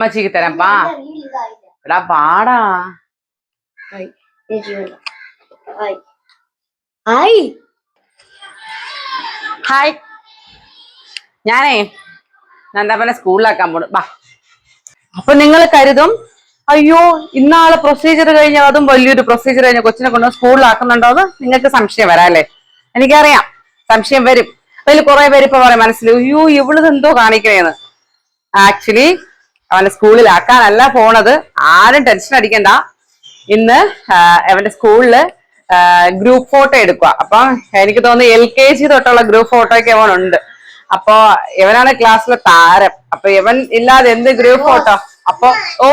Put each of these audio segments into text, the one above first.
അമ്മച്ചിക്ക് തരാം പാ എടാ പാടാ ഹായ് ഹായ്. ഞാനേ നന്ദാപ്പനെ സ്കൂളിലാക്കാൻ പോണു. ബാ അപ്പൊ നിങ്ങൾ കരുതും അയ്യോ ഇന്നാളെ പ്രൊസീജിയർ കഴിഞ്ഞ അതും വലിയൊരു പ്രൊസീജിയർ കഴിഞ്ഞ കൊച്ചിനെ കൊണ്ട് സ്കൂളിലാക്കുന്നുണ്ടോ എന്ന് നിങ്ങൾക്ക് സംശയം വരാം അല്ലേ? എനിക്കറിയാം സംശയം വരും. അതിൽ കുറെ പേര് ഇപ്പൊ പറയാം മനസ്സിൽ അയ്യോ ഇവളിത് എന്തോ കാണിക്കണേന്ന്. ആക്ച്വലി അവനെ സ്കൂളിലാക്കാനല്ല പോണത്. ആരും ടെൻഷൻ അടിക്കണ്ട. ഇന്ന് അവന്റെ സ്കൂളിൽ ഗ്രൂപ്പ് ഫോട്ടോ എടുക്കുക. അപ്പൊ എനിക്ക് തോന്നുന്നു എൽ കെ ജി തൊട്ടുള്ള ഗ്രൂപ്പ് ഫോട്ടോ ഒക്കെ ഉണ്ട് അപ്പൊ ഇവനാണ് ക്ലാസ്സിലെ താരം. അപ്പൊ ഇവൻ ഇല്ലാതെ എന്ത് ഗ്രൂപ്പ് ഫോട്ടോ? അപ്പൊ ഓ.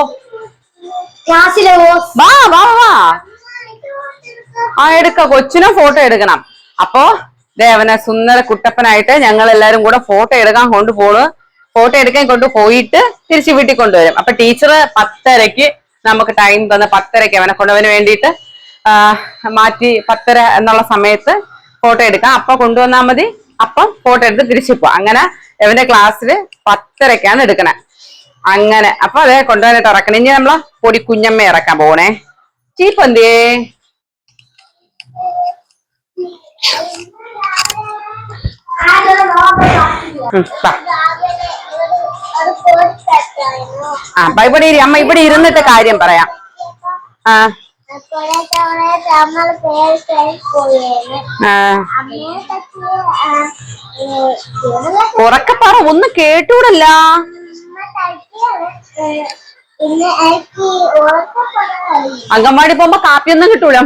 ക്ലാസ്സിലെ വാ വാ വാ. ആ എടുക്ക. കൊച്ചിനും ഫോട്ടോ എടുക്കണം. അപ്പോ ദേ അവനെ സുന്ദര കുട്ടപ്പനായിട്ട് ഞങ്ങൾ എല്ലാരും കൂടെ ഫോട്ടോ എടുക്കാൻ കൊണ്ടുപോണു. ഫോട്ടോ എടുക്കാൻ കൊണ്ട് പോയിട്ട് തിരിച്ച് വീട്ടിൽ കൊണ്ടുവരും. അപ്പൊ ടീച്ചർ പത്തരക്ക് നമുക്ക് ടൈം തന്ന പത്തരക്ക് അവനെ കൊണ്ടുവന് വേണ്ടിയിട്ട് മാറ്റി പത്തര എന്നുള്ള സമയത്ത് ഫോട്ടോ എടുക്കാം. അപ്പൊ കൊണ്ടുവന്നാൽ മതി. അപ്പം ഫോട്ടോ എടുത്ത് തിരിച്ചു പോവാം. അങ്ങനെ ഇവന്റെ ക്ലാസ്സിൽ പത്തരക്കാണ് എടുക്കണേ. അങ്ങനെ. അപ്പൊ അതെ കൊണ്ടുവന്നിട്ട് ഇറക്കണം ഇനി നമ്മൾ പൊടി കുഞ്ഞമ്മ ഇറക്കാൻ പോണേ. ചീപ്പ് എന്തിയേ? ഉം. ആ അപ്പൊ ഇവിടെ അമ്മ ഇവിടെ ഇരുന്നിട്ട് കാര്യം പറയാം. ആ. ഉറക്കപ്പാറ ഒന്നും കേട്ടൂടല്ല. അംഗൻവാടി പോകുമ്പോ കാപ്പിയൊന്നും കിട്ടൂല.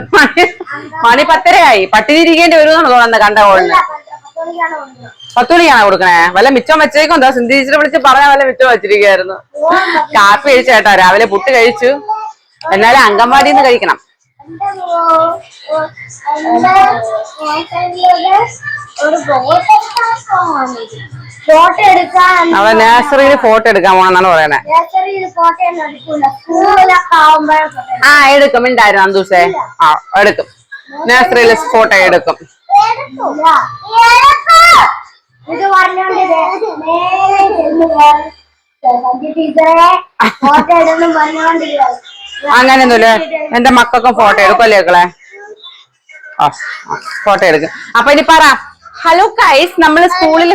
മണി പത്തരയായി. പട്ടിണി ഇരിക്കേണ്ടി വരുമെന്നാണ് തോന്നുന്നത് കണ്ട കോളിന് പത്തോളിക്കാണ് കൊണ്ടുവന്നത്. പത്ത് മണിക്കാണോ കൊടുക്കണേ? വല്ല മിച്ചം വെച്ചേക്കും. എന്താ സിന്ധി ടീച്ചറെ വിളിച്ച് പറഞ്ഞ വല്ല മിച്ചം വെച്ചിരിക്കുകയായിരുന്നു കാപ്പി കഴിച്ചു രാവിലെ പുട്ട് കഴിച്ചു. എന്നാലും അംഗൻവാടിന്ന് കഴിക്കണം. അവ നേഴ്സറിയിൽ ഫോട്ടോ എടുക്കാൻ പോണെന്നാണ് പറയണേ. ആ എടുക്കും. ഉണ്ടായിരുന്നു ദിവസേ. ആ എടുക്കും. നേഴ്സറിയിൽ ഫോട്ടോ എടുക്കും. ഇത് പറഞ്ഞോണ്ട് നേരെ ചെന്ന് വേറെ സഞ്ജു ടീച്ചറെ ഫോട്ടോ എടുന്ന് അങ്ങനെയൊന്നുമില്ല. എന്റെ മക്കൾക്കും ഫോട്ടോ എടുക്കും അല്ലേ മക്കളെ ആ ഫോട്ടോ എടുക്കും. അപ്പൊ ഇനി പറ. ഹലോ കൈസ് നമ്മൾ സ്കൂളിൽ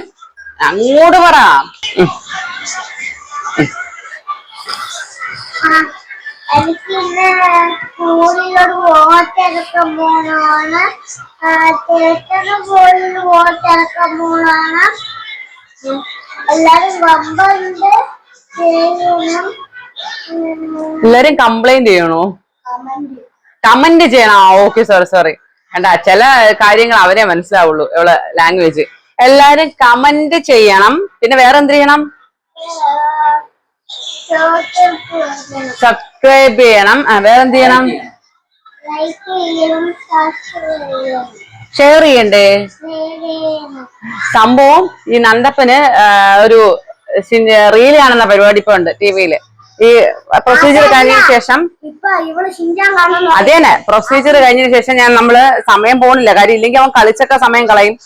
അങ്ങോട്ട് പറ. ഉം. എനിക്ക് ഇന്ന് സ്കൂളിലൊരു വോട്ട് എടുക്കാൻ പോണാണ് ചേട്ടന് പോയി വോട്ട് എടുക്കാൻ പോണാണ് എല്ലാരും വമ്പുണ്ട്. ചെയ്യണം എല്ലാരും കംപ്ലൈന്റ് ചെയ്യണോ? കമന്റ് ചെയ്യണം. ഓക്കെ സോറി സോറി വേണ്ട ചില കാര്യങ്ങൾ അവരെ മനസ്സിലാവുള്ളൂ ഇവളെ ലാംഗ്വേജ് എല്ലാരും കമന്റ് ചെയ്യണം. പിന്നെ വേറെ എന്ത് ചെയ്യണം സബ്സ്ക്രൈബ് ചെയ്യണം. വേറെന്ത് ചെയ്യണം? ഷെയർ ചെയ്യണ്ടേ? സംഭവം ഈ നന്ദപ്പന് ഒരു റീൽ കാണുന്ന പരിപാടി ഇപ്പൊ ഉണ്ട് ടിവിയിൽ ഈ പ്രൊസീജിയർ കഴിഞ്ഞതിന് ശേഷം അതെ തന്നെ. പ്രൊസീജിയർ കഴിഞ്ഞതിന് ശേഷം ഞാൻ നമ്മൾ സമയം പോണില്ല. കാര്യം ഇല്ലെങ്കിൽ അവൻ കളിച്ചൊക്കെ സമയം കളയും.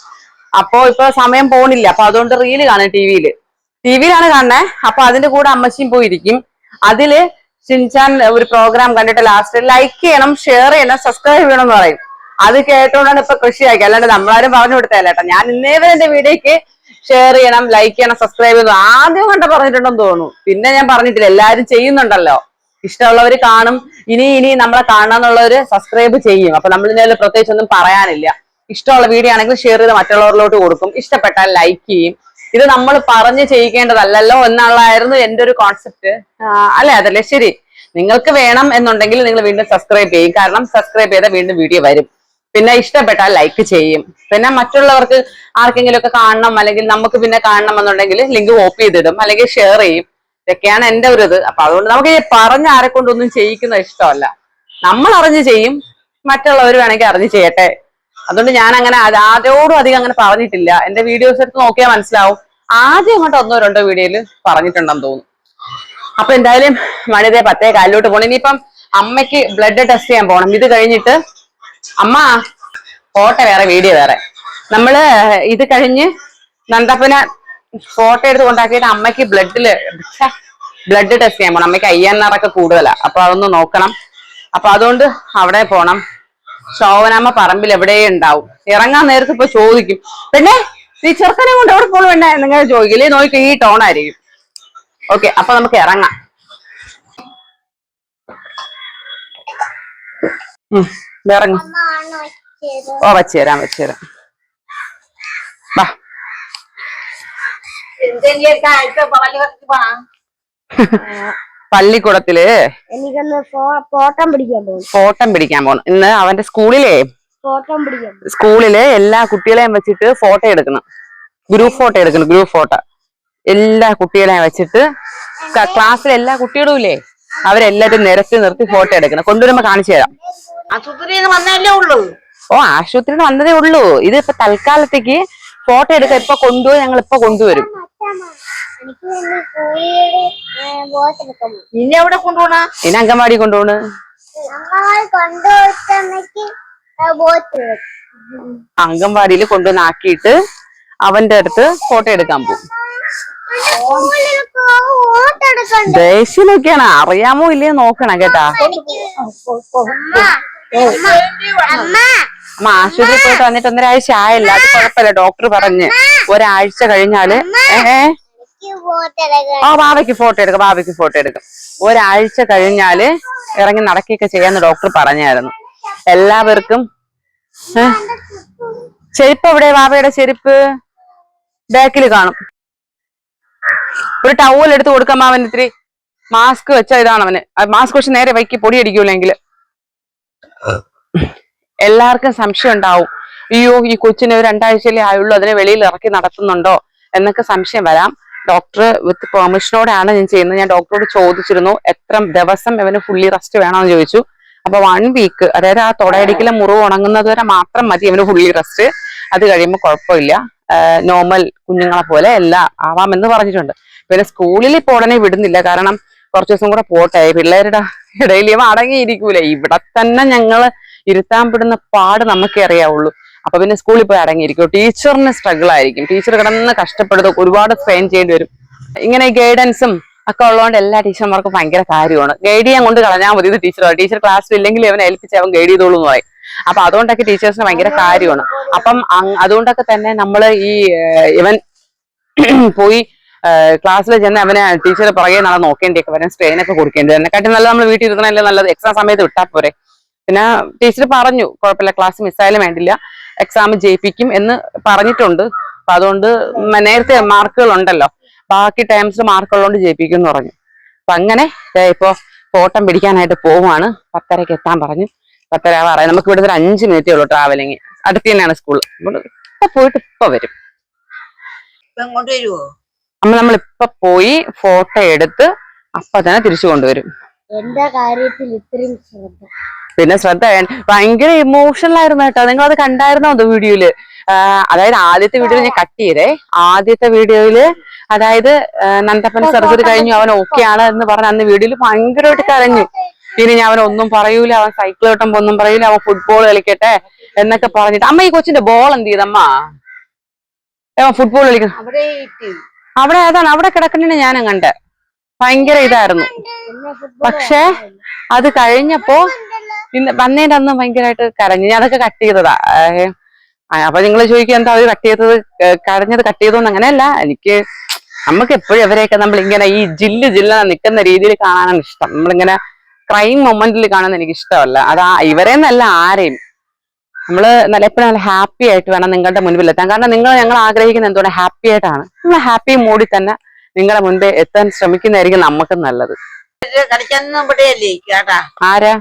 അപ്പോ ഇപ്പൊ സമയം പോണില്ല. അപ്പൊ അതുകൊണ്ട് റീൽ കാണും ടിവിയിൽ ടിവിയിലാണ് കാണുന്നത് അപ്പൊ അതിന്റെ കൂടെ അമ്മച്ചിയും പോയിരിക്കും അതിൽ ഷിൻചാൻ ഒരു പ്രോഗ്രാം കണ്ടിട്ട് ലാസ്റ്റ് ലൈക്ക് ചെയ്യണം ഷെയർ ചെയ്യണം സബ്സ്ക്രൈബ് ചെയ്യണം എന്ന് പറയും. അത് കേട്ടോണ്ടാണ് ഇപ്പൊ കൃഷിയാക്കി അല്ലാണ്ട് നമ്മളാരും പറഞ്ഞു കൊടുത്തതല്ല കേട്ടോ. ഞാൻ ഇന്നേ വരെ എന്റെ വീഡിയോക്ക് ഷെയർ ചെയ്യണം ലൈക്ക് ചെയ്യണം സബ്സ്ക്രൈബ് ചെയ്യണം. ആദ്യം കണ്ട പറഞ്ഞിട്ടുണ്ടെന്ന് തോന്നുന്നു. പിന്നെ ഞാൻ പറഞ്ഞിട്ടില്ല. എല്ലാരും ചെയ്യുന്നുണ്ടല്ലോ. ഇഷ്ടമുള്ളവര് കാണും. ഇനി ഇനി നമ്മളെ കാണാന്നുള്ളവര് സബ്സ്ക്രൈബ് ചെയ്യും. അപ്പൊ നമ്മൾ ഇതിനെ പ്രത്യേകിച്ച് ഒന്നും പറയാനില്ല. ഇഷ്ടമുള്ള വീഡിയോ ആണെങ്കിൽ ഷെയർ ചെയ്ത് മറ്റുള്ളവരിലോട്ട് കൊടുക്കും. ഇഷ്ടപ്പെട്ടാൽ ലൈക്ക് ചെയ്യും. ഇത് നമ്മൾ പറഞ്ഞു ചെയ്യിക്കേണ്ടതല്ലല്ലോ എന്നുള്ളതായിരുന്നു എന്റെ ഒരു കോൺസെപ്റ്റ് അല്ലെ അതല്ലേ? ശരി. നിങ്ങൾക്ക് വേണം എന്നുണ്ടെങ്കിൽ നിങ്ങൾ വീണ്ടും സബ്സ്ക്രൈബ് ചെയ്യും. കാരണം സബ്സ്ക്രൈബ് ചെയ്താൽ വീണ്ടും വീഡിയോ വരും. പിന്നെ ഇഷ്ടപ്പെട്ടാൽ ലൈക്ക് ചെയ്യും. പിന്നെ മറ്റുള്ളവർക്ക് ആർക്കെങ്കിലും ഒക്കെ കാണണം അല്ലെങ്കിൽ നമുക്ക് പിന്നെ കാണണം എന്നുണ്ടെങ്കിൽ ലിങ്ക് കോപ്പി ചെയ്തിടും അല്ലെങ്കിൽ ഷെയർ ചെയ്യും. ഇതൊക്കെയാണ് എന്റെ ഒരു ഇത്. അപ്പൊ അതുകൊണ്ട് നമുക്ക് ഈ പറഞ്ഞ ആരെ കൊണ്ടൊന്നും ചെയ്യിക്കുന്ന ഇഷ്ടമല്ല. നമ്മൾ അറിഞ്ഞ് ചെയ്യും. മറ്റുള്ളവർ വേണമെങ്കിൽ അറിഞ്ഞ് ചെയ്യട്ടെ. അതുകൊണ്ട് ഞാൻ അങ്ങനെ ആരോടും അധികം അങ്ങനെ പറഞ്ഞിട്ടില്ല. എന്റെ വീഡിയോസ് എടുത്ത് നോക്കിയാൽ മനസ്സിലാവും. ആദ്യം അങ്ങോട്ട് ഒന്നോ രണ്ടോ വീഡിയോയിൽ പറഞ്ഞിട്ടുണ്ടെന്ന് തോന്നുന്നു. അപ്പൊ എന്തായാലും മണിതേ പത്തേ കാലിലോട്ട് പോകണം ഇനിയിപ്പം അമ്മയ്ക്ക് ബ്ലഡ് ടെസ്റ്റ് ചെയ്യാൻ പോകണം ഇത് കഴിഞ്ഞിട്ട് അമ്മ ഫോട്ടോ വേറെ വീഡിയോ വേറെ. നമ്മൾ ഇത് കഴിഞ്ഞ് നന്ദപ്പന ഫോട്ടോ എടുത്ത് കൊണ്ടാക്കിയിട്ട് അമ്മയ്ക്ക് ബ്ലഡിൽ ബ്ലഡ് ടെസ്റ്റ് ചെയ്യാൻ പോണം. അമ്മയ്ക്ക് ഐ എൻ കൂടുതലാ. അപ്പൊ അതൊന്ന് നോക്കണം. അപ്പൊ അതുകൊണ്ട് അവിടെ പോണം. ശോഭനാമ്മ പറമ്പിൽ എവിടെ ഉണ്ടാവും. ഇറങ്ങാൻ നേരത്ത് ഇപ്പൊ ചോദിക്കും. പിന്നെ ഈ ചെറുക്കനെ കൊണ്ട് എവിടെ പോകണം വേണ്ട നിങ്ങൾ ചോദിക്കില്ലേ നോക്കി ഈ ടോൺ ആയിരിക്കും. ഓക്കെ അപ്പൊ നമുക്ക് ഇറങ്ങാം. ഇറങ്ങ്. ഓ വച്ചുതരാം വച്ചുതരാം വാ. പള്ളിക്കൂടത്തിൽ എനിക്കൊന്ന് ഫോട്ടോ പിടിക്കാൻ പോകും ഫോട്ടം പിടിക്കാൻ പോണം. ഇന്ന് അവന്റെ സ്കൂളിലേ സ്കൂളിൽ എല്ലാ കുട്ടികളെയും വെച്ചിട്ട് ഫോട്ടോ എടുക്കണം. ഗ്രൂപ്പ് ഫോട്ടോ എടുക്കണം ഗ്രൂപ്പ് ഫോട്ടോ. എല്ലാ കുട്ടികളെയും വെച്ചിട്ട് ക്ലാസ്സിലെ എല്ലാ കുട്ടികളും ഇല്ലേ? അവരെല്ലാരും നിരത്തി നിർത്തി ഫോട്ടോ എടുക്കണം. കൊണ്ടുവരുമ്പോ കാണിച്ചു തരാം. ഓ ആശുപത്രിയിൽ വന്നതേ ഉള്ളൂ. ഇത് ഇപ്പൊ തൽക്കാലത്തേക്ക് ഫോട്ടോ എടുക്ക ഇപ്പൊ കൊണ്ടുപോയി ഞങ്ങൾ ഇപ്പൊ കൊണ്ടുവരും പിന്നെ എവിടെ കൊണ്ടുപോണ പിന്നെ അംഗൻവാടി കൊണ്ടുപോണ്? അംഗൻവാടിയിൽ കൊണ്ടുവന്ന് ആക്കിയിട്ട് അവന്റെ അടുത്ത് ഫോട്ടോ എടുക്കാൻ പോകും. ദേഷ്യനൊക്കെയാണ് അറിയാമോ ഇല്ലയോ നോക്കണം കേട്ടാ. അമ്മ ആശുപത്രി പോയിട്ട് വന്നിട്ട് ഒന്നരാഴ്ച ആയല്ല. അത് കുഴപ്പമില്ല. ഡോക്ടർ പറഞ്ഞ് ഒരാഴ്ച കഴിഞ്ഞാൽ എടുക്കാൻ ആ ബാബയ്ക്ക് ഫോട്ടോ എടുക്കാം ബാബയ്ക്ക് ഫോട്ടോ എടുക്കാം. ഒരാഴ്ച കഴിഞ്ഞാൽ ഇറങ്ങി നടക്കുകയൊക്കെ ചെയ്യാന്ന് ഡോക്ടർ പറഞ്ഞായിരുന്നു. എല്ലാവർക്കും? ചെരുപ്പ് എവിടെ ബാബയുടെ ചെരുപ്പ് ബാക്കിൽ കാണും. ഒരു ടവൽ എടുത്ത് കൊടുക്കാം അവൻ ഇത്തിരി മാസ്ക് വെച്ച ഇതാണ് അവന്. മാസ്ക് വെച്ച് നേരെ വൈക്കി പൊടി അടിക്കൂലെങ്കിൽ എല്ലാവർക്കും സംശയം ഉണ്ടാവും. അയ്യോ ഈ കൊച്ചിന് ഒരു രണ്ടാഴ്ചയിലേ ആയുള്ളൂ അതിനെ വെളിയിൽ ഇറക്കി നടത്തുന്നുണ്ടോ എന്നൊക്കെ സംശയം വരാം. ഡോക്ടർ വിത്ത് പെർമിഷനോടെയാണ് ഞാൻ ചെയ്യുന്നത്. ഞാൻ ഡോക്ടറോട് ചോദിച്ചിരുന്നു എത്ര ദിവസം ഇവന് ഫുള്ളി റെസ്റ്റ് വേണമെന്ന് ചോദിച്ചു. അപ്പൊ വൺ വീക്ക് അതായത് ആ തുടയടിക്കലെ മുറിവ് ഉണങ്ങുന്നത് വരെ മാത്രം മതി അവന് ഫുള്ളി റെസ്റ്റ് അത് കഴിയുമ്പോൾ കുഴപ്പമില്ല. നോർമൽ കുഞ്ഞുങ്ങളെ പോലെ എല്ലാം ആവാമെന്ന് പറഞ്ഞിട്ടുണ്ട്. പിന്നെ സ്കൂളിൽ ഇപ്പോൾ ഉടനെ വിടുന്നില്ല. കാരണം കുറച്ച് ദിവസം കൂടെ പോട്ടെ പിള്ളേരുടെ ഇടയിൽ ഇവ അടങ്ങിയിരിക്കൂല. ഇവിടെ തന്നെ ഞങ്ങൾ ഇരുത്താൻ പെടുന്ന പാട് നമുക്കേ അറിയാവുള്ളൂ. അപ്പൊ പിന്നെ സ്കൂളിൽ പോയി അടങ്ങിയിരിക്കും. ടീച്ചറിന് സ്ട്രഗിൾ ആയിരിക്കും. ടീച്ചർ കിടന്ന് കഷ്ടപ്പെടുന്നത് ഒരുപാട് സ്ട്രെയിൻ ചെയ്യേണ്ടി വരും. ഇങ്ങനെ ഗൈഡൻസും ഒക്കെ ഉള്ളതുകൊണ്ട് എല്ലാ ടീച്ചർമാർക്കും ഭയങ്കര കാര്യമാണ്. ഗൈഡ് ചെയ്യാൻ കൊണ്ട് കളഞ്ഞാൽ മതി ഇത് ടീച്ചർ ടീച്ചർ ക്ലാസ്സിൽ ഇല്ലെങ്കിൽ അവനെ ഏൽപ്പിച്ച് അവൻ ഗൈഡ് ചെയ്തോളൂ എന്ന് പറയും. അപ്പൊ അതുകൊണ്ടൊക്കെ ടീച്ചേഴ്സിന് ഭയങ്കര കാര്യമാണ്. അപ്പം അതുകൊണ്ടൊക്കെ തന്നെ നമ്മൾ ഈ ഇവൻ പോയി ക്ലാസ്സിൽ ചെന്ന് അവനെ ടീച്ചർ പുറകെ നാളെ നോക്കേണ്ടിയൊക്കെ വരാൻ സ്ട്രെയിൻ ഒക്കെ കൊടുക്കേണ്ടി അതിനെക്കാട്ടി നല്ല നമ്മൾ വീട്ടിൽ ഇരുന്നല്ലേ നല്ലത്? എക്സാം സമയത്ത് വിട്ടാൽ പോരെ. പിന്നെ ടീച്ചർ പറഞ്ഞു കുഴപ്പമില്ല ക്ലാസ് മിസ്സായാലും വേണ്ടില്ല. എക്സാം ജയിപ്പിക്കും എന്ന് പറഞ്ഞിട്ടുണ്ട്. അപ്പൊ അതുകൊണ്ട് നേരത്തെ മാർക്കുകൾ ഉണ്ടല്ലോ. ബാക്കി ടൈംസ് മാർക്ക് ഉള്ളതുകൊണ്ട് ജയിപ്പിക്കും എന്ന് പറഞ്ഞു. അപ്പൊ അങ്ങനെ ഇപ്പോൾ ഇപ്പൊ ഫോട്ടം പിടിക്കാനായിട്ട് പോവുകയാണ് പത്തരക്ക് എത്താൻ പറഞ്ഞു. പത്തര പറയാം നമുക്ക് ഇവിടുത്തെ ഒരു അഞ്ച് മിനിറ്റേ ഉള്ളൂ ട്രാവലിങ് അടുത്ത് തന്നെയാണ് സ്കൂൾ ഇപ്പൊ പോയിട്ട് ഇപ്പൊ വരും. നമ്മളിപ്പൊ അമ്മ നമ്മൾ ഇപ്പൊ പോയി ഫോട്ടോ എടുത്ത് അപ്പൊ തന്നെ തിരിച്ചു കൊണ്ടുവരും. എന്റെ കാര്യത്തിൽ ഇത്രയും ശ്രദ്ധ. പിന്നെ ശ്രദ്ധ ഭയങ്കര ഇമോഷണൽ ആയിരുന്നു കേട്ടോ. നിങ്ങൾ അത് കണ്ടായിരുന്നോ അത് വീഡിയോയിൽ അതായത് ആദ്യത്തെ വീഡിയോയിൽ ഞാൻ കട്ട് ചെയ്തേ. ആദ്യത്തെ വീഡിയോയിൽ അതായത് നന്ദപ്പൻ സർജറി കഴിഞ്ഞു അവൻ ഓക്കെ ആണ് എന്ന് പറഞ്ഞ അന്ന് വീഡിയോയിൽ ഭയങ്കരമായിട്ട് കരഞ്ഞു. ഇനി ഞാൻ അവൻ ഒന്നും പറയൂല അവൻ സൈക്കിൾ കിട്ടുമ്പോ ഒന്നും പറയൂല അവൻ ഫുട്ബോൾ കളിക്കട്ടെ എന്നൊക്കെ പറഞ്ഞിട്ട്. അമ്മ ഈ കൊച്ചിന്റെ ബോൾ എന്ത് ചെയ്തമ്മ? അവൻ ഫുട്ബോൾ കളിക്കുന്നു. അവിടെ അതാണ് അവിടെ കിടക്കണേ ഞാനും കണ്ട്. ഭയങ്കര ഇതായിരുന്നു. പക്ഷേ അത് കഴിഞ്ഞപ്പോ പിന്നെ വന്നേന്റെ അന്ന് ഭയങ്കരമായിട്ട് കരഞ്ഞു. ഞാൻ അതൊക്കെ കട്ട് ചെയ്തതാ. അപ്പൊ നിങ്ങൾ ചോദിക്കുക എന്താ അവർ കട്ട് ചെയ്തത്? കരഞ്ഞത് കട്ട് ചെയ്തോന്ന് അങ്ങനെയല്ല. എനിക്ക് നമുക്ക് എപ്പോഴും ഇവരെയൊക്കെ നമ്മൾ ഇങ്ങനെ ഈ ജില്ല് ജില്ല നിൽക്കുന്ന രീതിയിൽ കാണാനാണ് ഇഷ്ടം. നമ്മളിങ്ങനെ ക്രൈം മൊമെന്റിൽ കാണുന്ന എനിക്ക് ഇഷ്ടമല്ല അതാ നല്ല ആരെയും. നമ്മൾ നല്ല എപ്പോഴും നല്ല ഹാപ്പി ആയിട്ട് വേണം നിങ്ങളുടെ മുൻപിൽ എത്താൻ. കാരണം നിങ്ങൾ ഞങ്ങൾ ആഗ്രഹിക്കുന്ന എന്തുകൊണ്ട്? ഹാപ്പി ആയിട്ടാണ്. നമ്മൾ ഹാപ്പി മൂടി തന്നെ നിങ്ങളുടെ മുൻപേ എത്താൻ ശ്രമിക്കുന്നതായിരിക്കും നമുക്ക് നല്ലത്. കളിക്കാൻ ആരാ?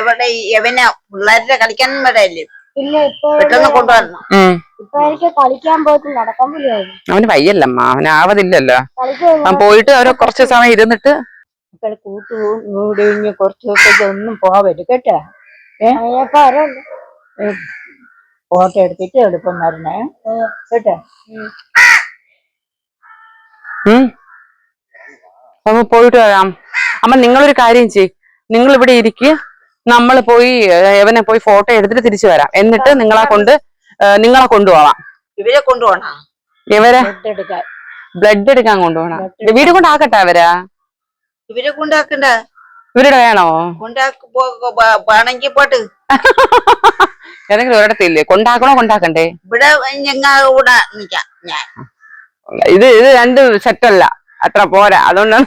എവിടെ എവന? പിള്ളേരുടെ കളിക്കാൻ ഇവിടെ അവന് വയ്യല്ലമ്മ അവന് ആവതില്ലല്ലോ. അവൻ പോയിട്ട് അവരെ കുറച്ച് സമയം ഇരുന്നിട്ട് മക്കളെ കൂട്ടു കൂടി കഴിഞ്ഞ് കുറച്ച് ദിവസത്തേക്ക് ഒന്നും പോവരുത് കേട്ടോ? ഫോട്ടോ എടുത്തിട്ട് എളുപ്പം വരണേ. കേട്ടോ? പോയിട്ട് വരാം. അമ്മ നിങ്ങളൊരു കാര്യം ചെയ് നിങ്ങൾ ഇവിടെ ഇരിക്ക്. നമ്മൾ പോയി എവനെ ഇവനെ പോയി ഫോട്ടോ എടുത്തിട്ട് തിരിച്ചു വരാം. എന്നിട്ട് നിങ്ങളെ കൊണ്ട് നിങ്ങളെ കൊണ്ടുപോവാം. ഇവരെ കൊണ്ടുപോകണം ഇവരെ? ബ്ലഡ് എടുക്കാൻ. ബ്ലഡ് എടുക്കാൻ കൊണ്ടുപോകണം വീട് കൊണ്ടാക്കട്ടെ അവരാ ഇവരെ കൊണ്ടാക്കണ്ട. ഇവരുടെ വേണോ? കൊണ്ടാക്കി പോട്ട്. ഏതെങ്കിലും ഒരിടത്തില്ലേ കൊണ്ടാക്കണോ കൊണ്ടാക്കണ്ടേ? ഇവിടെ ഞങ്ങ കൂടെ നിക്കാം ഞാൻ. ഇത് ഇത് രണ്ടും സെറ്റല്ല അത്ര പോരാ. അതുകൊണ്ടാണ്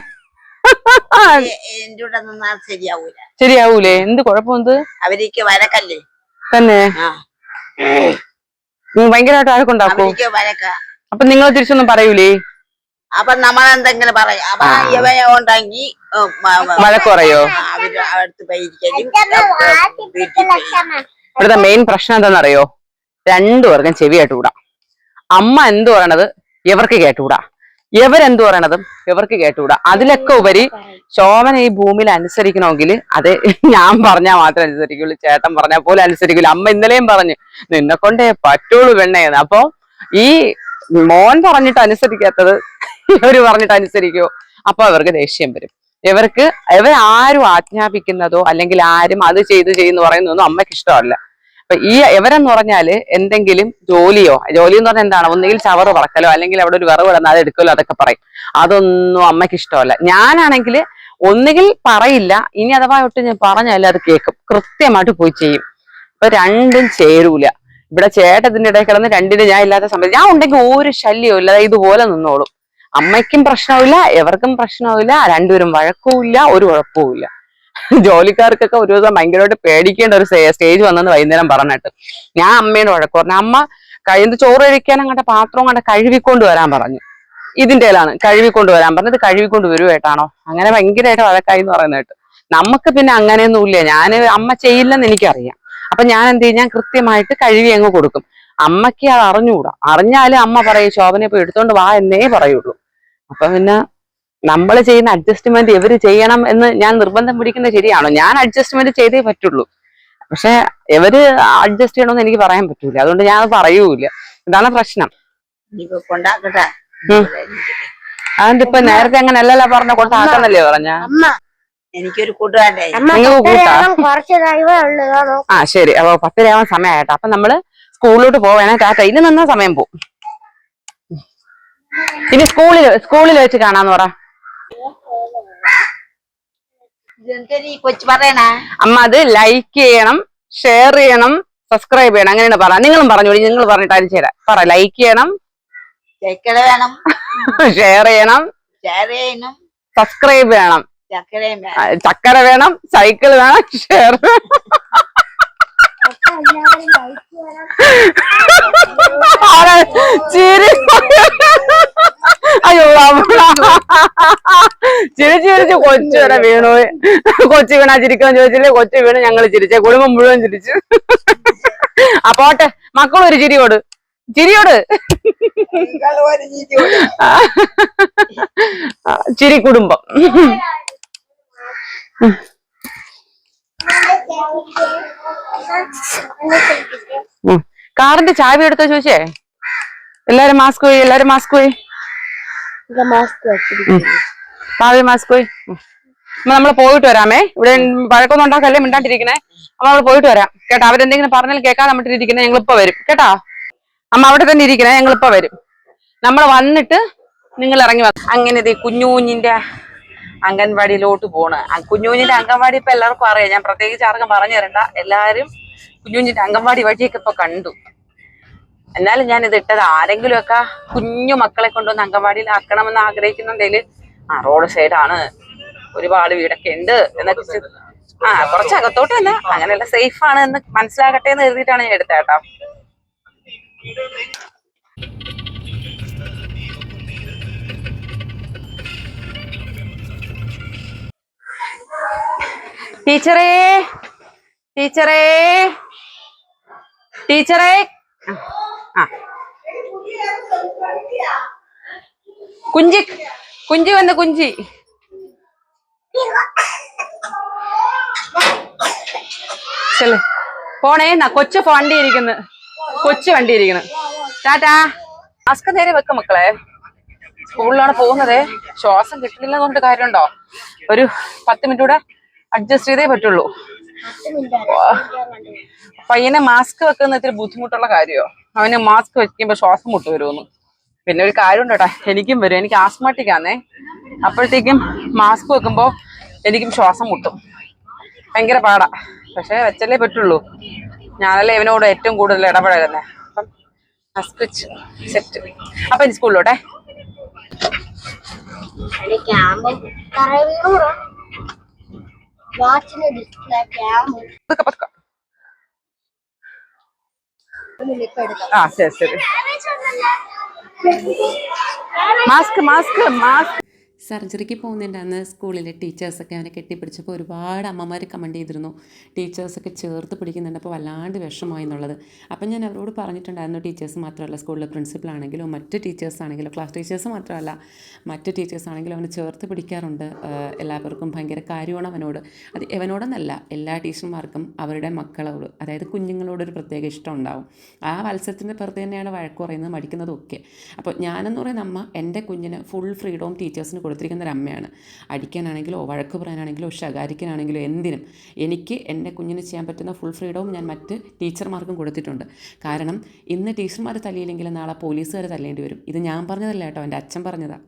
എന്റെ കൂടെ നിന്നാൽ ശരിയാവൂല. ശരിയാവൂലേ? എന്ത് കുഴപ്പമെന്ത് അവർക്ക് വരക്കല്ലേ തന്നെ. ഭയങ്കരമായിട്ട് ആർക്കുണ്ടാക്കും വരക്ക അപ്പൊ നിങ്ങൾ തിരിച്ചൊന്നും പറയൂലേ? അപ്പൊ നമ്മളെന്തെങ്കിലും പറയും. അപ്പൊ ഇവ ഉണ്ടെങ്കിൽ വഴക്ക് പറയോ? അവർ അടുത്ത് ഇവിടുത്തെ മെയിൻ പ്രശ്നം എന്താണെന്നറിയോ? രണ്ടുപേർക്കും ചെവിയായിട്ട് കേട്ടുകൂടാ അമ്മ എന്ത് പറയണത്? ഇവർക്ക് കേട്ടുകൂടാ ഇവരെന്ത് പറയണത്? ഇവർക്ക് കേട്ടുകൂടാ അതിലൊക്കെ ഉപരി ശോഭന ഈ ഭൂമിയിൽ അനുസരിക്കണമെങ്കിൽ അത് ഞാൻ പറഞ്ഞാൽ മാത്രം അനുസരിക്കുള്ളൂ ചേട്ടൻ പറഞ്ഞാൽ പോലും അനുസരിക്കില്ല. അമ്മ ഇന്നലെയും പറഞ്ഞു നിന്നെ കൊണ്ടേ പറ്റുള്ളൂ വെണ്ണയെന്ന് അപ്പൊ ഈ മോൻ പറഞ്ഞിട്ട് അനുസരിക്കാത്തത് ഇവർ പറഞ്ഞിട്ട് അനുസരിക്കോ? അപ്പൊ അവർക്ക് ദേഷ്യം വരും. ഇവർക്ക് ഇവരാരും ആജ്ഞാപിക്കുന്നതോ അല്ലെങ്കിൽ ആരും അത് ചെയ്ത് ചെയ്യുന്നു പറയുന്നതൊന്നും അമ്മയ്ക്ക് ഇഷ്ടമല്ല. അപ്പൊ ഈ എവരെന്ന് പറഞ്ഞാൽ എന്തെങ്കിലും ജോലിയോ ജോലി എന്ന് പറഞ്ഞാൽ എന്താണ്? ഒന്നുകിൽ ചവറ് പറക്കലോ അല്ലെങ്കിൽ അവിടെ ഒരു വിറവ് കിടന്ന് അത് എടുക്കലോ അതൊക്കെ പറയും. അതൊന്നും അമ്മയ്ക്ക് ഇഷ്ടമല്ല. ഞാനാണെങ്കിൽ ഒന്നുകിൽ പറയില്ല ഇനി അഥവാ ഒട്ട് ഞാൻ പറഞ്ഞാൽ അത് കേൾക്കും. കൃത്യമായിട്ട് പോയി ചെയ്യും. ഇപ്പൊ രണ്ടും ചേരൂല. ഇവിടെ ചേട്ടത്തിന്റെ ഇടയിൽ കിടന്ന് രണ്ടിനും ഞാൻ ഇല്ലാത്ത സമയത്ത് ഞാൻ ഉണ്ടെങ്കിൽ ഒരു ശല്യവും ഇല്ല. ഇതുപോലെ നിന്നോളും. അമ്മയ്ക്കും പ്രശ്നമില്ല എവർക്കും പ്രശ്നമില്ല രണ്ടുപേരും വഴക്കവും ഇല്ല ഒരു കുഴപ്പവുമില്ല. ജോലിക്കാർക്കൊക്കെ ഒരു ദിവസം ഭയങ്കരമായിട്ട് പേടിക്കേണ്ട ഒരു സ്റ്റേജ് വന്നെന്ന് വൈകുന്നേരം പറഞ്ഞിട്ട് ഞാൻ അമ്മേനോട് വഴക്ക് പറഞ്ഞു. അമ്മ കഴിഞ്ഞ ചോറ് കഴിക്കാൻ അങ്ങോട്ട് പാത്രം അങ്ങോട്ട് കഴുകിക്കൊണ്ട് വരാൻ പറഞ്ഞു. ഇതിന്റെലാണ് കഴുകിക്കൊണ്ട് വരാൻ ഇത് കഴുകിക്കൊണ്ട് വരുവേട്ടാണോ അങ്ങനെ ഭയങ്കരമായിട്ട് വഴക്കായി എന്ന് പറയുന്നത് നമുക്ക് പിന്നെ അങ്ങനെയൊന്നുമില്ല ഞാൻ അമ്മ ചെയ്യില്ലെന്ന് എനിക്കറിയാം. അപ്പൊ ഞാൻ എന്ത് ചെയ്യും? ഞാൻ കൃത്യമായിട്ട് കഴുകി അങ്ങ് കൊടുക്കും. അമ്മയ്ക്ക് അത് അറിഞ്ഞുകൂടാ. അറിഞ്ഞാലും അമ്മ പറയും ശോഭനെ പോയി എടുത്തോണ്ട് വാ എന്നേ പറയുള്ളൂ. അപ്പൊ പിന്നെ നമ്മൾ ചെയ്യുന്ന അഡ്ജസ്റ്റ്മെന്റ് ഇവർ ചെയ്യണം എന്ന് ഞാൻ നിർബന്ധം പിടിക്കുന്നത് ശരിയാണോ? ഞാൻ അഡ്ജസ്റ്റ്മെന്റ് ചെയ്തേ പറ്റുള്ളൂ. പക്ഷെ ഇവർ അഡ്ജസ്റ്റ് ചെയ്യണമെന്ന് എനിക്ക് പറയാൻ പറ്റൂല. അതുകൊണ്ട് ഞാൻ അത് പറയൂല ഇതാണ് പ്രശ്നം. അതെന്താ. അതുകൊണ്ട് ഇപ്പൊ നേരത്തെ അങ്ങനെ അല്ലല്ല പറഞ്ഞ കൊടുത്താക്കുന്നല്ലേ പറഞ്ഞ? എനിക്കൊരു ആ ശരി. അപ്പൊ പത്തരയാവാൻ സമയമായിട്ട് അപ്പൊ നമ്മൾ സ്കൂളിലോട്ട് പോവേണേ. ടാറ്റ ഇനി നിന്നാ സമയം പോവും. ഇനി സ്കൂളിൽ സ്കൂളിൽ വെച്ച് കാണാന്ന് പറ. കൊച്ചു പറയണ. അമ്മ അത് ലൈക്ക് ചെയ്യണം ഷെയർ ചെയ്യണം സബ്സ്ക്രൈബ് ചെയ്യണം അങ്ങനെയാണ് പറ നിങ്ങളും പറഞ്ഞോളി നിങ്ങൾ പറഞ്ഞിട്ട് അയച്ചു തരാം പറ ലൈക്ക് ചെയ്യണം വേണം. ഷെയർ ചെയ്യണം ഷെയർ ചെയ്യണം. സബ്സ്ക്രൈബ് വേണം. ചക്കര വേണം. സൈക്കിൾ വേണം ഷെയർ. ചിരി. അയ്യോ. ചിരിച്ച് ചിരിച്ച് കൊച്ചു വരെ വീണു. കൊച്ചു വീണാ ചിരിക്കാൻ ചോദിച്ചില്ലേ? കൊച്ചു വീണ് ഞങ്ങൾ ചിരിച്ചേ. കുടുംബം മുഴുവൻ ചിരിച്ചു. അപ്പോട്ടെ മക്കളും ചിരിയോട് ചിരിയോട് ഒരു ചിരിയോട്. ആ, ചിരി കുടുംബം. കാറിന്റെ ചാവി എടുത്തോ ചോദിച്ചേ? എല്ലാരും മാസ്ക് പോയി എല്ലാരും മാസ്ക് പോയി. ഭാവി മാസ്ക് പോയി. അമ്മ നമ്മൾ പോയിട്ട് വരാമേ. ഇവിടെ വഴക്കൊന്നും ഉണ്ടാക്കല്ലേ മിണ്ടാണ്ടിരിക്കണേ. അമ്മ അവിടെ പോയിട്ട് വരാം. കേട്ടോ അവരെന്തെങ്കിലും പറഞ്ഞാൽ കേൾക്കാൻ നമ്മട്ട് ഇരിക്കണേ ഞങ്ങൾ ഇപ്പൊ വരും. കേട്ടോ? അമ്മ അവിടെ തന്നെ ഇരിക്കണേ ഞങ്ങൾ ഇപ്പൊ വരും. നമ്മൾ വന്നിട്ട് നിങ്ങൾ ഇറങ്ങി വന്നു അങ്ങനെ ഇത് കുഞ്ഞുകുഞ്ഞിന്റെ അംഗൻവാടിയിലോട്ട് പോണ്. കുഞ്ഞുകുഞ്ഞിന്റെ അംഗൻവാടി ഇപ്പൊ എല്ലാവർക്കും അറിയാം. ഞാൻ പ്രത്യേകിച്ച് ആർക്കും പറഞ്ഞു തരണ്ട. എല്ലാരും കുഞ്ഞുകുഞ്ഞിന്റെ അംഗൻവാടി വഴിയൊക്കെ ഇപ്പൊ കണ്ടു. എന്നാലും ഞാൻ ഇത് ഇട്ടത് ആരെങ്കിലുമൊക്കെ കുഞ്ഞു മക്കളെ കൊണ്ടുവന്ന് അംഗൻവാടിയിൽ ആക്കണമെന്ന് ആഗ്രഹിക്കുന്നുണ്ടെങ്കിൽ ആ റോഡ് സൈഡാണ്. ഒരുപാട് വീടൊക്കെ ഉണ്ട് എന്നൊക്കെ ആ കുറച്ച് അകത്തോട്ട് അകത്തോട്ടല്ല അങ്ങനെയല്ല സേഫ് ആണ് എന്ന് മനസ്സിലാകട്ടെ എന്ന് എഴുതിയിട്ടാണ് ഞാൻ എടുത്തേട്ടാ ടീച്ചറേ ടീച്ചറേ ടീച്ചറേ. ആ. കുഞ്ചി കുഞ്ചി വന്ന് കുഞ്ചി. ചെല്ല്. പോണേ എന്നാ കൊച്ചു വണ്ടി ഇരിക്കുന്നു. കൊച്ചു വണ്ടി ഇരിക്കുന്നു. ടാറ്റാ മാസ്ക് നേരെ വെക്ക മക്കളെ. സ്കൂളിലാണ് പോകുന്നത്? ശ്വാസം കിട്ടില്ലെന്ന് പറഞ്ഞിട്ട് കാര്യമുണ്ടോ? ഒരു പത്ത് മിനിറ്റ് കൂടെ അഡ്ജസ്റ്റ് ചെയ്തേ പറ്റുള്ളൂ. പയ്യനെ മാസ്ക് വെക്കുന്ന ഇത്തിരി ബുദ്ധിമുട്ടുള്ള കാര്യമോ അവന് മാസ്ക് വെക്കുമ്പോൾ ശ്വാസം മുട്ട് വരുമെന്ന്. പിന്നെ ഒരു കാര്യം കേട്ടോ. എനിക്കും വരും. എനിക്ക് ആസ്മാറ്റിക് ആന്നേ അപ്പോഴത്തേക്കും മാസ്ക് വെക്കുമ്പോൾ എനിക്കും ശ്വാസം മുട്ടും. ഭയങ്കര പാടാ. പക്ഷെ വെച്ചല്ലേ പറ്റുള്ളൂ. ഞാനല്ലേ ഇവനോട് ഏറ്റവും കൂടുതൽ ഇടപഴകുന്നത് അപ്പം മാസ്ക് വെച്ച് സെറ്റ് അപ്പൊ ഇനി സ്കൂളിലോട്ടെ ഇതൊക്കെ പതുക്കാം. ആ ശരി ശരി. മാസ്ക് മാസ്ക് മാസ്ക് സർജറിക്ക് പോകുന്നുണ്ട് അന്ന് സ്കൂളിലെ ടീച്ചേഴ്സൊക്കെ അവനെ കെട്ടിപ്പിടിച്ചപ്പോൾ ഒരുപാട് അമ്മമാർ കമന്റ് ചെയ്തിരുന്നു. ടീച്ചേഴ്സൊക്കെ ചേർത്ത് പിടിക്കുന്നുണ്ട്. അപ്പോൾ വല്ലാണ്ട് വിഷമമായി എന്നുള്ളത്. അപ്പം ഞാൻ അവരോട് പറഞ്ഞിട്ടുണ്ടായിരുന്നു ടീച്ചേഴ്സ് മാത്രമല്ല സ്കൂളിലെ പ്രിൻസിപ്പൾ ആണെങ്കിലും മറ്റ് ടീച്ചേഴ്സ് ആണെങ്കിലും ക്ലാസ് ടീച്ചേഴ്സ് മാത്രമല്ല മറ്റ് ടീച്ചേഴ്സ് ആണെങ്കിലും അവനെ ചേർത്ത് പിടിക്കാറുണ്ട്. എല്ലാവർക്കും ഭയങ്കര കാര്യമാണ് അവനോട്. അത് എവനോടെന്നല്ല എല്ലാ ടീച്ചർമാർക്കും അവരുടെ മക്കളോട് അതായത് കുഞ്ഞുങ്ങളോടൊരു പ്രത്യേക ഇഷ്ടം ഉണ്ടാവും. ആ മത്സരത്തിന്റെ പുറത്ത് തന്നെയാണ് വഴക്ക് പറയുന്നത് മടിക്കുന്നതും ഒക്കെ. അപ്പോൾ ഞാനെന്ന് പറയുന്ന അമ്മ എന്റെ കുഞ്ഞിന് ഫുൾ ഫ്രീഡവും ടീച്ചേഴ്സിന് കൊടുത്തിരിക്കുന്ന ഒരു അമ്മയാണ്. അടിക്കാനാണെങ്കിലോ വഴക്ക് പറയാനാണെങ്കിലോ ശകാരിക്കാനാണെങ്കിലോ എന്തിനും എനിക്ക് എന്റെ കുഞ്ഞിന് ചെയ്യാൻ പറ്റുന്ന ഫുൾ ഫ്രീഡവും ഞാൻ മറ്റ് ടീച്ചർമാർക്കും കൊടുത്തിട്ടുണ്ട്. കാരണം ഇന്ന് ടീച്ചർമാർ തല്ലിയില്ലെങ്കിൽ നാളെ പോലീസുകാർ തല്ലേണ്ടി വരും. ഇത് ഞാൻ പറഞ്ഞതല്ല കേട്ടോ എന്റെ അച്ഛൻ പറഞ്ഞതാ.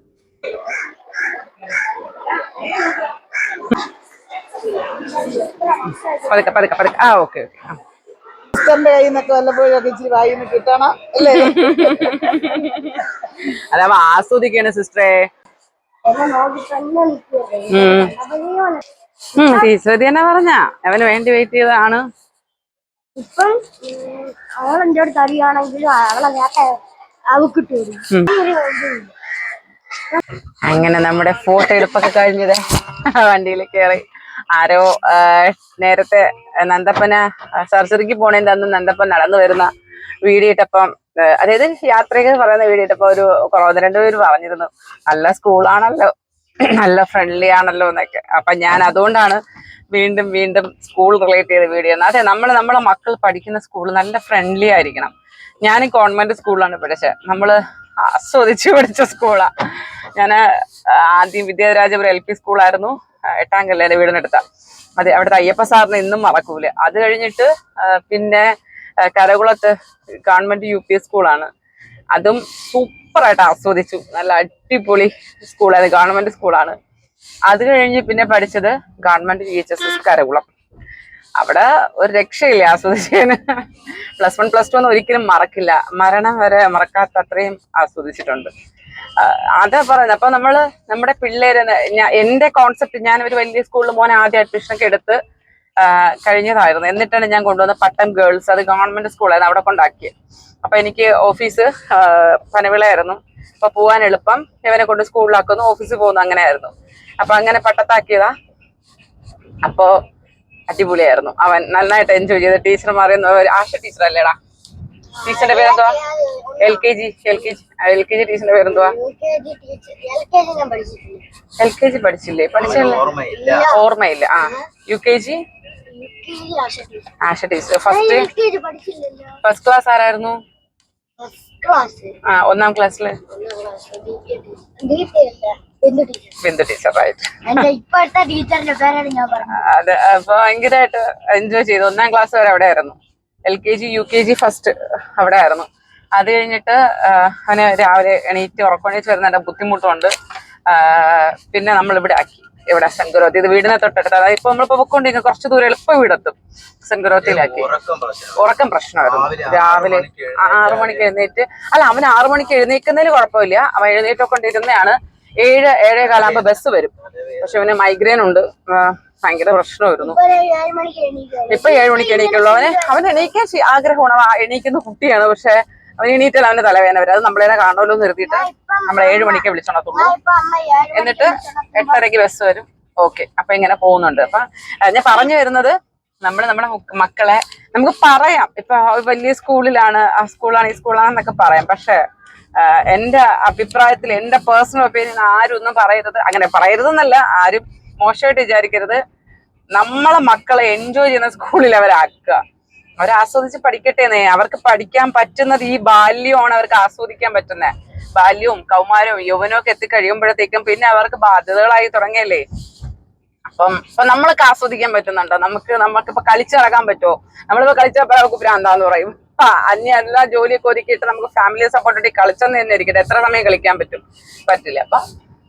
പതുക്കെ പതുക്കെ പതുക്കെ. ആ ഓക്കെ ഓക്കെ. ആ. സിസ്റ്ററിന്റെ കയ്യിൽ നിന്നൊക്കെ വല്ലപ്പോഴും ഒക്കെ ഇച്ചിരി വായിൽ കിട്ടണം അല്ലേ? അതാവുമ്പോ ആസ്വദിക്കാണ് സിസ്റ്ററെ. ടീച്ചർ തന്നെ പറഞ്ഞ. അവന് വേണ്ടി വെയിറ്റ് ചെയ്താണ് ഇപ്പം അവൾ എന്റെ അടുത്ത് അറിയുകയാണെങ്കിൽ അവളെ അങ്ങനെ നമ്മുടെ ഫോട്ടോ എടുപ്പൊക്കെ കഴിഞ്ഞത് വണ്ടിയിൽ കയറി ആരോ നേരത്തെ നന്ദപ്പന സർജറിക്ക് പോണേന്റെ അന്ന് നന്ദപ്പൻ നടന്നു വരുന്ന വീഡിയോ ഇട്ടപ്പം അതായത് യാത്രയൊക്കെ പറയുന്ന വീഡിയോ ഇട്ടപ്പോ ഒരു കുറവ് രണ്ടുപേര് പറഞ്ഞിരുന്നു. നല്ല സ്കൂളാണല്ലോ നല്ല ഫ്രണ്ട്ലി ആണല്ലോ എന്നൊക്കെ. അപ്പൊ ഞാൻ അതുകൊണ്ടാണ് വീണ്ടും വീണ്ടും സ്കൂൾ റിലേറ്റ് ചെയ്ത വീഡിയോ അതെ നമ്മൾ നമ്മളെ മക്കൾ പഠിക്കുന്ന സ്കൂൾ നല്ല ഫ്രണ്ട്ലി ആയിരിക്കണം. ഞാൻ ഗവൺമെന്റ് സ്കൂളിലാണ് പഠിച്ചത് നമ്മൾ ആസ്വദിച്ച് പഠിച്ച സ്കൂളാ ഞാൻ ആദ്യം വിദ്യാരാജപുരം എൽ പി സ്കൂളായിരുന്നു എട്ടാം കല്ല് എന്റെ വീടിനടുത്ത. അതെ അവിടുത്തെ അയ്യപ്പ സാറിന് ഇന്നും മറക്കൂല. അത് കഴിഞ്ഞിട്ട് പിന്നെ കരകുളത്ത് ഗവൺമെന്റ് യു പി സ്കൂളാണ്. അതും സൂപ്പറായിട്ട് ആസ്വദിച്ചു. നല്ല അടിപൊളി സ്കൂളായിരുന്നു ഗവൺമെന്റ് സ്കൂളാണ്. അത് കഴിഞ്ഞ് പിന്നെ പഠിച്ചത് government V H S S Karakulam. അവിടെ ഒരു രക്ഷയില്ല ആസ്വദിച്ചതിന്. പ്ലസ് വൺ പ്ലസ് ടു ഒന്നും ഒരിക്കലും മറക്കില്ല. മരണം വരെ മറക്കാത്ത അത്രയും ആസ്വദിച്ചിട്ടുണ്ട് അതാ പറയുന്നത്. അപ്പൊ നമ്മൾ നമ്മുടെ പിള്ളേര് എന്റെ കോൺസെപ്റ്റ് ഞാൻ ഒരു വലിയ സ്കൂളിൽ മോനെ ആദ്യം അഡ്മിഷൻ ഒക്കെ എടുത്ത് കഴിഞ്ഞതായിരുന്നു. എന്നിട്ടാണ് ഞാൻ കൊണ്ടുവന്ന പട്ടം ഗേൾസ് അത് ഗവൺമെന്റ് സ്കൂളായിരുന്നു അവിടെ കൊണ്ടാക്കിയത്. അപ്പൊ എനിക്ക് ഓഫീസ് പനവിളയായിരുന്നു. അപ്പൊ പോവാൻ എളുപ്പം. ഇവനെ കൊണ്ട് സ്കൂളിലാക്കുന്നു ഓഫീസിൽ പോകുന്നു അങ്ങനെയായിരുന്നു. അപ്പൊ അങ്ങനെ പട്ടത്താക്കിയതാ. അപ്പോ അടിപൊളിയായിരുന്നു. അവൻ നന്നായിട്ട് എൻജോയ് ചെയ്ത് ടീച്ചർമാർ ആശ ടീച്ചർ അല്ലേടാ? ടീച്ചറിന്റെ പേരെന്തുവാ? L K G L K G L K G ടീച്ചറിന്റെ പേരെന്തുവാ? ടീച്ചർ എൽ കെ ജി പഠിച്ചില്ലേ? പഠിച്ചില്ലേ ഓർമ്മയില്ല. ആ U K G Asha teacher first first class ആരായിരുന്നു? ആ ഒന്നാം ക്ലാസ്സിൽ ബിന്ദു ടീച്ചർ റൈറ്റ് എന്റെ ഇപ്പോഴത്തെ ടീച്ചറിന്റെ പേരാണ് ഞാൻ പറഞ്ഞത്. അത് അപ്പൊ ഭയങ്കരമായിട്ട് എൻജോയ് ചെയ്തു. ഒന്നാം ക്ലാസ് വരെ അവിടെ ആയിരുന്നു. L K G U K G first അവിടെ ആയിരുന്നു. അത് കഴിഞ്ഞിട്ട് അവന് രാവിലെ എണീറ്റ് ഉറക്കണീച്ച് വരുന്നതിന്റെ ബുദ്ധിമുട്ടുണ്ട്. പിന്നെ നമ്മൾ ഇവിടെ ആക്കി. ഇവിടെ സെൻഗുരോത്തി ഇത് വീടിനെ തൊട്ടടുത്ത്. അതായത് ഇപ്പൊ നമ്മളിപ്പോ പൊക്കോണ്ടിരിക്കുന്ന കുറച്ച് ദൂരം എളുപ്പം വീടെത്തും സെൻഗുരോത്തിയിലാക്കി ഉറക്കം പ്രശ്നമായിരുന്നു. രാവിലെ ആറു മണിക്ക് എഴുന്നേറ്റ് അല്ല അവൻ ആറു മണിക്ക് എഴുന്നേക്കുന്നതിൽ കുഴപ്പമില്ല. അവൻ എഴുന്നേറ്റൊക്കെ കൊണ്ടിരുന്നതാണ് ഏഴ് ഏഴേ കാലാകുമ്പോ ബസ് വരും. പക്ഷെ അവന് മൈഗ്രെയിൻ ഉണ്ട്. ഭയങ്കര പ്രശ്നമായിരുന്നു. ഇപ്പൊ ഏഴ് മണിക്ക് എണീക്കുള്ളൂ. അവന് അവൻ എണീക്കാൻ ആഗ്രഹമാണ്. എണീക്കുന്ന കുട്ടിയാണ്. പക്ഷെ അവൻ എണീറ്റാൽ അവന് തലവേദന വരും. അത് നമ്മളെ കാണുമല്ലോ നിർത്തിയിട്ട് നമ്മൾ ഏഴ് മണിക്ക് വിളിച്ചോണത്തുള്ളൂ. എന്നിട്ട് എട്ടരയ്ക്ക് ബസ് വരും. ഓക്കെ അപ്പൊ ഇങ്ങനെ പോകുന്നുണ്ട്. അപ്പൊ ഞാൻ പറഞ്ഞു വരുന്നത് നമ്മൾ നമ്മുടെ മക്കളെ നമുക്ക് പറയാം. ഇപ്പൊ വലിയ സ്കൂളിലാണ് ആ സ്കൂളാണ് ഈ സ്കൂളാണ് എന്നൊക്കെ പറയാം. പക്ഷെ എന്റെ അഭിപ്രായത്തിൽ എന്റെ പേഴ്സണൽ ഒപ്പീനിയൻ ആരും ഒന്നും പറയരുത്. അങ്ങനെ പറയരുതെന്നല്ല ആരും മോശമായിട്ട് വിചാരിക്കരുത്. നമ്മളെ മക്കളെ എൻജോയ് ചെയ്യുന്ന സ്കൂളിൽ അവരാക്കുക. അവർ ആസ്വദിച്ച് പഠിക്കട്ടെ അവർക്ക് പഠിക്കാൻ പറ്റുന്നത് ഈ ബാല്യമാണ് അവർക്ക് ആസ്വദിക്കാൻ പറ്റുന്നത് ബാല്യവും കൗമാരവും യൗവനവും ഒക്കെ എത്തിക്കഴിയുമ്പോഴത്തേക്കും പിന്നെ അവർക്ക് ബാധ്യതകളായി തുടങ്ങിയല്ലേ? അപ്പം ഇപ്പൊ നമ്മളൊക്കെ ആസ്വദിക്കാൻ പറ്റുന്നുണ്ടോ? നമുക്ക് നമുക്കിപ്പോ കളിച്ചിറങ്ങാൻ പറ്റുമോ? നമ്മളിപ്പോ കളിച്ചപ്പോ അവർക്ക് ഭ്രാന്താന്ന് പറയും. ആ അന്യ എല്ലാ ജോലിയൊക്കെ ഒരുക്കിയിട്ട് നമുക്ക് ഫാമിലിയെ സപ്പോർട്ട് ഇട്ട് കളിച്ചെന്ന് തന്നെ ഇരിക്കട്ടെ. എത്ര സമയം കളിക്കാൻ പറ്റും? പറ്റില്ല. അപ്പൊ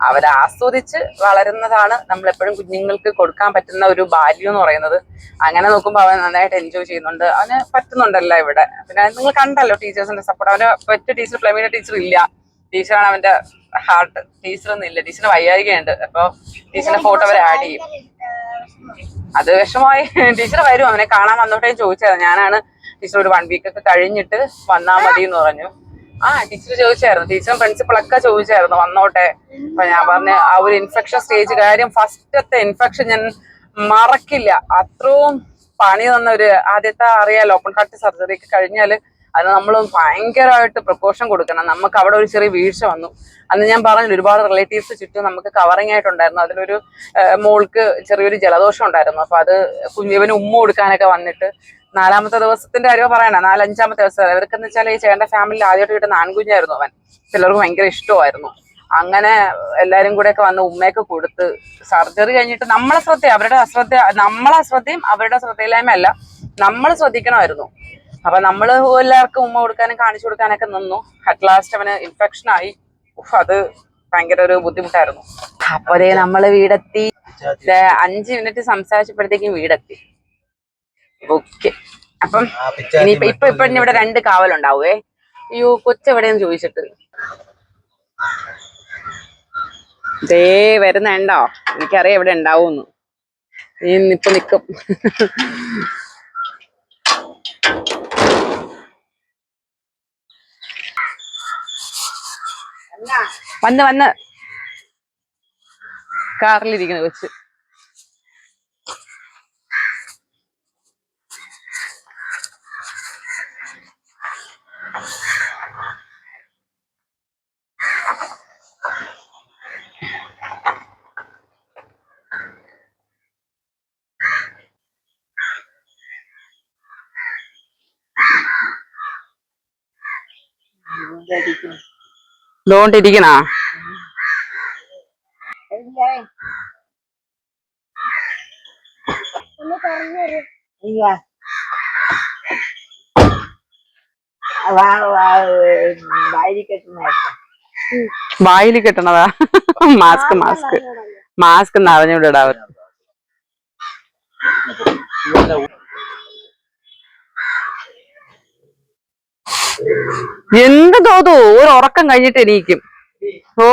അവരെ ആസ്വദിച്ച് വളരുന്നതാണ് നമ്മളെപ്പോഴും കുഞ്ഞുങ്ങൾക്ക് കൊടുക്കാൻ പറ്റുന്ന ഒരു ബാല്യം എന്ന് പറയുന്നത്. അങ്ങനെ നോക്കുമ്പോൾ അവൻ നന്നായിട്ട് എൻജോയ് ചെയ്യുന്നുണ്ട്. അവന് പറ്റുന്നുണ്ടല്ലോ ഇവിടെ. പിന്നെ നിങ്ങൾ കണ്ടല്ലോ ടീച്ചേഴ്സിന്റെ സപ്പോർട്ട് അവന് പറ്റ ടീച്ചർ പ്ലമീന ടീച്ചർ ഇല്ല. ടീച്ചറാണ് അവന്റെ ഹാർട്ട് ടീച്ചറൊന്നും ഇല്ല. ടീച്ചറിന് വയ്യായികയുണ്ട്. അപ്പൊ ടീച്ചറിന്റെ ഫോട്ടോ അവർ ആഡ് ചെയ്യും. അത് വിഷമമായി. ടീച്ചർ വരും. അവനെ കാണാൻ വന്നോട്ടേ ചോദിച്ചത്. ഞാനാണ് ടീച്ചർ ഒരു വൺ വീക്ക് ഒക്കെ കഴിഞ്ഞിട്ട് വന്നാൽ മതി എന്ന് പറഞ്ഞു. ആ ടീച്ചർ ചോദിച്ചായിരുന്നു. ടീച്ചറും പ്രിൻസിപ്പളൊക്കെ ചോദിച്ചായിരുന്നു വന്നോട്ടെ. അപ്പൊ ഞാൻ പറഞ്ഞ ആ ഒരു ഇൻഫെക്ഷൻ സ്റ്റേജ് കാര്യം ഫസ്റ്റത്തെ ഇൻഫെക്ഷൻ ഞാൻ മറക്കില്ല. അത്രയും പണി തന്ന ഒരു ആദ്യത്തെ അറിയാലോ ഓപ്പൺ ഹാർട്ട് സർജറി ഒക്കെ കഴിഞ്ഞാൽ അത് നമ്മൾ ഭയങ്കരമായിട്ട് പ്രിക്കോഷൻ കൊടുക്കണം. നമുക്ക് അവിടെ ഒരു ചെറിയ വീഴ്ച വന്നു. അന്ന് ഞാൻ പറഞ്ഞു ഒരുപാട് റിലേറ്റീവ്സ് ചുറ്റും നമുക്ക് കവറിങ് ആയിട്ടുണ്ടായിരുന്നു. അതിലൊരു മോൾക്ക് ചെറിയൊരു ജലദോഷം ഉണ്ടായിരുന്നു. അപ്പൊ അത് കുഞ്ഞിവന് ഉമ്മ കൊടുക്കാനൊക്കെ വന്നിട്ട് നാലാമത്തെ ദിവസത്തിന്റെ കാര്യം പറയണ നാലഞ്ചാമത്തെ ദിവസം. ഇവർക്കെന്ന് വെച്ചാൽ ഈ ചേട്ടന്റെ ഫാമിലി ആദ്യമായിട്ട് കിട്ടുന്ന ആൺകുഞ്ഞായിരുന്നു അവൻ. ചിലർക്ക് ഭയങ്കര ഇഷ്ടമായിരുന്നു. അങ്ങനെ എല്ലാരും കൂടെ ഒക്കെ വന്ന് ഉമ്മയൊക്കെ കൊടുത്ത് സർജറി കഴിഞ്ഞിട്ട് നമ്മളെ ശ്രദ്ധ അവരുടെ അശ്രദ്ധ നമ്മളെ അശ്രദ്ധയും അവരുടെ ശ്രദ്ധയില്ലായ്മ അല്ല നമ്മൾ ശ്രദ്ധിക്കണമായിരുന്നു. അപ്പൊ നമ്മൾ എല്ലാവർക്കും ഉമ്മ കൊടുക്കാനും കാണിച്ചു കൊടുക്കാനൊക്കെ നിന്നു. അറ്റ് ലാസ്റ്റ് അവന് ഇൻഫെക്ഷൻ ആയി. അത് ഭയങ്കര ഒരു ബുദ്ധിമുട്ടായിരുന്നു. അപ്പൊ നമ്മൾ വീടെത്തി. അഞ്ച് മിനിറ്റ് സംസാരിച്ചപ്പോഴത്തേക്കും വീടെത്തി. ഓക്കെ. അപ്പം ഇനിയിപ്പൊ ഇപ്പൊ ഇപ്പൊ ഇവിടെ രണ്ട് കാവലുണ്ടാവേ അയ്യോ കൊച്ചെവിടെയെന്ന് ചോദിച്ചിട്ട്. ദേ വരുന്നുണ്ടോ എനിക്കറിയാം എവിടെ ഉണ്ടാവൂന്ന് നീ ഇപ്പൊ നിക്കും. വന്ന് വന്ന്. കാറിലിരിക്കുന്നു കൊച്ച്. ലോണ്ടിരിക്കണാ വായിൽ കെട്ടണതാ? Mask mask. മാസ്ക് നിറഞ്ഞുവിടടാ അവർ എന്ത് തോതു? ഒരു ഉറക്കം കഴിഞ്ഞിട്ട് എണീക്കും. ഓ.